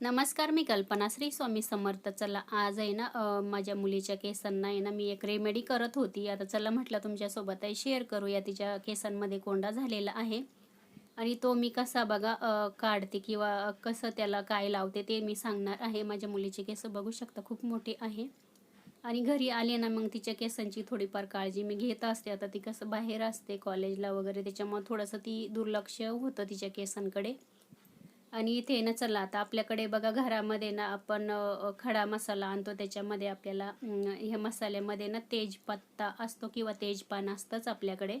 नमस्कार मी कल्पना श्री स्वामी समर्थ. चला आज आहे ना माझ्या मुलीच्या केसांना आहे ना मी एक रेमेडी करत होती. आता चला म्हटलं तुमच्यासोबत आहे शेअर करूया. तिच्या केसांमध्ये कोंडा झालेला आहे. आणि तो मी कसा बघा काढते किंवा कसं त्याला काय लावते ते मी सांगणार आहे. माझ्या मुलीचे केस बघू शकता खूप मोठे आहे. आणि घरी आले ना मग तिच्या केसांची थोडीफार काळजी मी घेत असते. आता ती कसं बाहेर असते कॉलेजला वगैरे. त्याच्यामुळे थोडंसं ती दुर्लक्ष होतं तिच्या केसांकडे. आणि इथे ना चला आता आपल्याकडे बघा घरामध्ये ना आपण खडा मसाला आणतो. त्याच्यामध्ये आपल्याला हे ह्या मसाल्यामध्ये ना तेजपत्ता असतो किंवा तेजपान असतंच आपल्याकडे.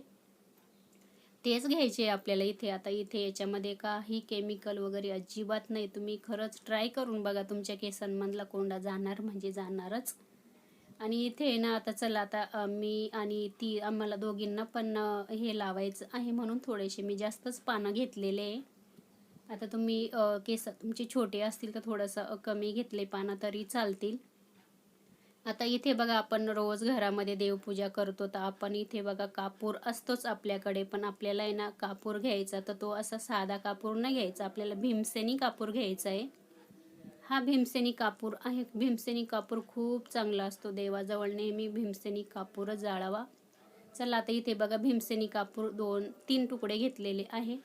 तेच घ्यायचे आपल्याला इथे. आता इथे याच्यामध्ये काही केमिकल वगैरे अजिबात नाही. तुम्ही खरंच ट्राय करून बघा. तुमच्या केसांमधला कोंडा जाणार म्हणजे जाणारच. आणि इथे ना आता चला आता मी आणि ती आम्हाला दोघींना पण हे लावायचं आहे म्हणून थोडेसे मी जास्तच पानं घेतलेले आहे. आता तुम्ही केस तुमचे छोटे असतील तर थोडंसं कमी घेतले पानं तरी चालतील. आता इथे बघा आपण रोज घरामध्ये देवपूजा करतो तर आपण इथे बघा कापूर असतोच आपल्याकडे पण आपल्याला आहे ना कापूर घ्यायचा तर तो असा साधा कापूर नाही घ्यायचा आपल्याला भीमसेनी कापूर घ्यायचा आहे. हा भीमसेनी कापूर आहे भीमसेनी कापूर खूप चांगला असतो देवाजवळ नेहमी भीमसेनी कापूरच जाळावा. चला आता इथे बघा भीमसेनी कापूर दोन तीन तुकडे घेतलेले आहे.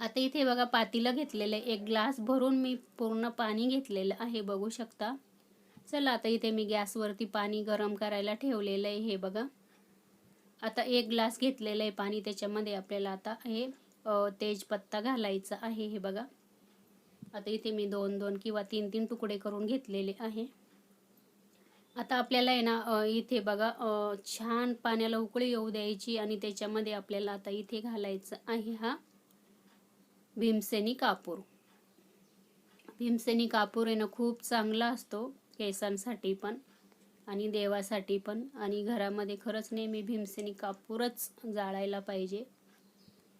आता इथे बघा पातीलं घेतलेलं आहे. एक ग्लास भरून मी पूर्ण पाणी घेतलेलं आहे बघू शकता. चला आता इथे मी गॅसवरती पाणी गरम करायला ठेवलेलं आहे हे बघा. आता एक ग्लास घेतलेलं आहे पाणी त्याच्यामध्ये आपल्याला आता हे तेजपत्ता घालायचा आहे हे बघा. आता इथे मी दोन दोन किंवा तीन तीन तुकडे करून घेतलेले आहे. आता आपल्याला आहे ना इथे बघा छान पाण्याला उकळी येऊ द्यायची आणि त्याच्यामध्ये आपल्याला आता इथे घालायचं आहे हा. भीमसेनी कापूर. भीमसेनी कापूर आहे ना खूप चांगला असतो केसांसाठी पण आणि देवासाठी पण. आणि घरामध्ये खरंच नेहमी भीमसेनी कापूरच जाळायला पाहिजे.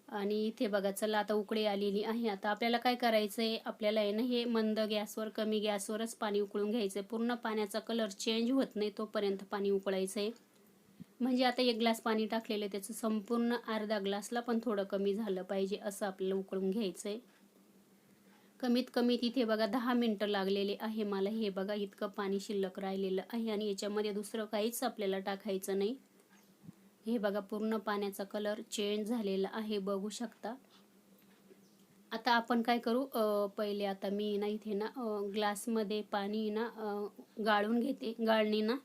आणि इथे बघा चला आता उकळी आलेली आहे. आता आपल्याला काय करायचं आहे आपल्याला आहे ना हे मंद गॅसवर कमी गॅसवरच पाणी उकळून घ्यायचं आहे पूर्ण पाण्याचा कलर चेंज होत नाही तोपर्यंत पाणी उकळायचं आहे म्हणजे आता एक ग्लास पाणी टाकलेलं त्याचं संपूर्ण अर्धा ग्लासला पण थोडं कमी झालं पाहिजे असं आपल्याला उकळून घ्यायचं आहे कमीत कमी तिथे बघा दहा मिनटं लागलेले आहे मला. हे बघा इतकं पाणी शिल्लक राहिलेलं आहे आणि याच्यामध्ये दुसरं काहीच आपल्याला टाकायचं नाही. हे बघा पूर्ण पाण्याचा कलर चेंज झालेला आहे बघू शकता. आता आपण काय करू? पहिले आता मी ना इथे ना ग्लासमध्ये पाणी ना गाळून घेते गाळणी ना.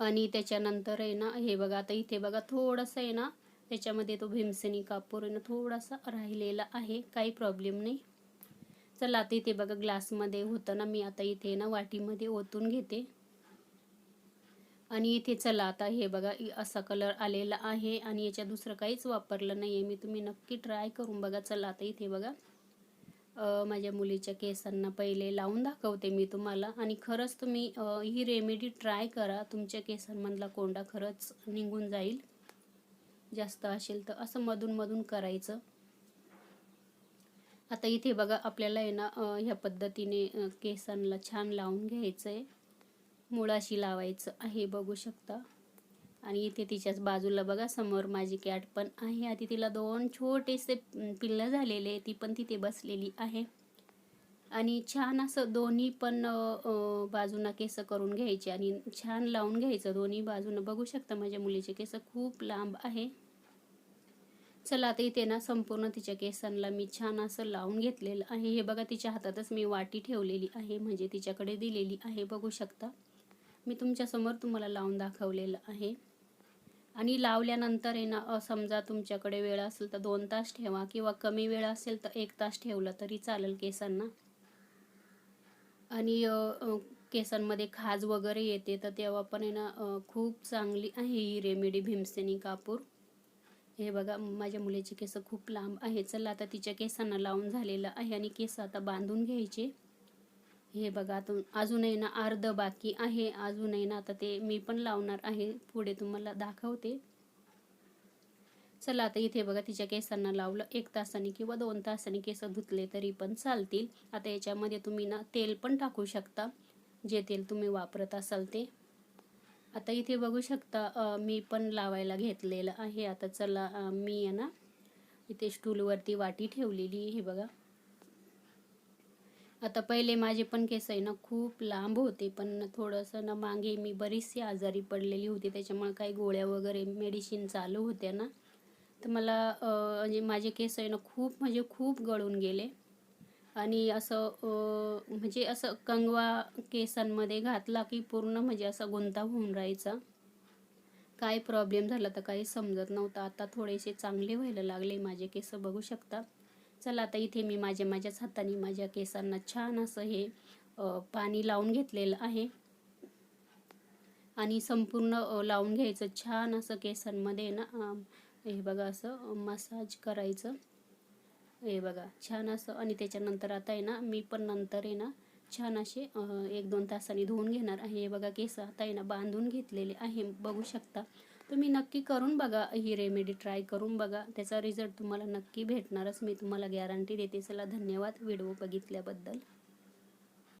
आणि त्याच्यानंतर आहे ना हे बघा आता इथे बघा थोडंसं आहे ना त्याच्यामध्ये तो भीमसेनी कापूर आहे ना थोडासा राहिलेला आहे काही प्रॉब्लेम नाही. चला आता इथे बघा ग्लासमध्ये होतं ना मी आता इथे ना वाटीमध्ये ओतून घेते. आणि इथे चला आता हे बघा असा कलर आलेला आहे आणि याच्या दुसरं काहीच वापरलं नाही आहे मी तुम्ही नक्की ट्राय करून बघा. चला आता इथे बघा माझ्या मुलीच्या केसांना पहिले लावून दाखवते मी तुम्हाला. आणि खरंच तुम्ही ही रेमेडी ट्राय करा. तुमच्या केसांमधला कोंडा खरंच निघून जाईल. जास्त असेल तर असं मधून मधून करायचं. आता इथे बघा आपल्याला आहे ना ह्या पद्धतीने केसांना छान लावून घ्यायचं आहे मुळाशी लावायचं आहे बघू शकता. आणि इथे तिच्याच बाजूला बघा समोर माझी कॅट पण आहे. आधी तिला दोन छोटेसे पिल्लं झालेले ती पण तिथे बसलेली आहे. आणि छान असं दोन्ही पण बाजूंना केस करून घ्यायचे आणि छान लावून घ्यायचं दोन्ही बाजूनं. बघू शकता माझ्या मुलीचे केस खूप लांब आहे. चला आता इथे ना संपूर्ण तिच्या केसांना मी छान असं लावून घेतलेलं आहे. हे बघा तिच्या हातातच मी वाटी ठेवलेली आहे. म्हणजे तिच्याकडे दिलेली आहे. बघू शकता. मी तुमच्यासमोर तुम्हाला लावून दाखवलेलं आहे. आणि लावल्यानंतर आहे ना समजा तुमच्याकडे वेळ असेल तर दोन तास ठेवा किंवा कमी वेळ असेल तर एक तास ठेवलं तरी चालेल केसांना. आणि केसांमध्ये खाज वगैरे येते तर तेव्हा पण आहे ना खूप चांगली आहे ही रेमेडी भीमसेनी कापूर. हे बघा माझ्या मुलीचे केस खूप लांब आहे चला आता तिच्या केसांना लावून झालेलं आहे आणि केस आता बांधून घ्यायचे. हे बघा तुम अजूनही ना अर्ध बाकी आहे. अजूनही ना आता ते मी पण लावणार आहे. पुढे तुम्हाला दाखवते. चला आता इथे बघा तिच्या केसांना लावलं. एक तासाने किंवा दोन तासाने केस धुतले तरी पण चालतील. आता याच्यामध्ये तुम्ही ना तेल पण टाकू शकता. जे तेल तुम्ही वापरत असाल ते. आता इथे बघू शकता मी पण लावायला घेतलेलं आहे. आता चला मी आहे ना इथे स्टूलवरती वाटी ठेवलेली हे बघा. आता पहिले माझे पण केस आहे ना खूप लांब होते पण थोडंसं ना मागे मी बरीचशी आजारी पडलेली होती त्याच्यामुळे काही गोळ्या वगैरे मेडिसिन चालू होत्या ना. तर मला म्हणजे माझे केस आहे ना खूप म्हणजे खूप गळून गेले. आणि असं म्हणजे असं कंगवा केसांमध्ये घातला की पूर्ण म्हणजे असा गुंता होऊन राहायचा. काय प्रॉब्लेम झाला तर काही समजत नव्हतं. आता थोडेसे चांगले व्हायला लागले माझे केस बघू शकता. चला आता इथे मी माझ्या माझ्याच हाताने माझ्या केसांना छान असं हे पाणी लावून घेतलेलं आहे. आणि संपूर्ण लावून घ्यायचं छान असं केसांमध्ये ना हे बघा असं मसाज करायचं. हे बघा छान असं. आणि त्याच्यानंतर आता आहे ना मी पण नंतर आहे ना छान असे एक दोन तासांनी धुवून घेणार आहे. हे बघा केस आता आहे ना बांधून घेतलेले आहे. बघू शकता. तुम्ही नक्की करून बघा ही रेमेडी ट्राय करून बघा. त्याचा रिझल्ट तुम्हाला नक्की भेटणारच. मी तुम्हाला गॅरंटी देते. चला धन्यवाद. व्हिडिओ बघितल्याबद्दल.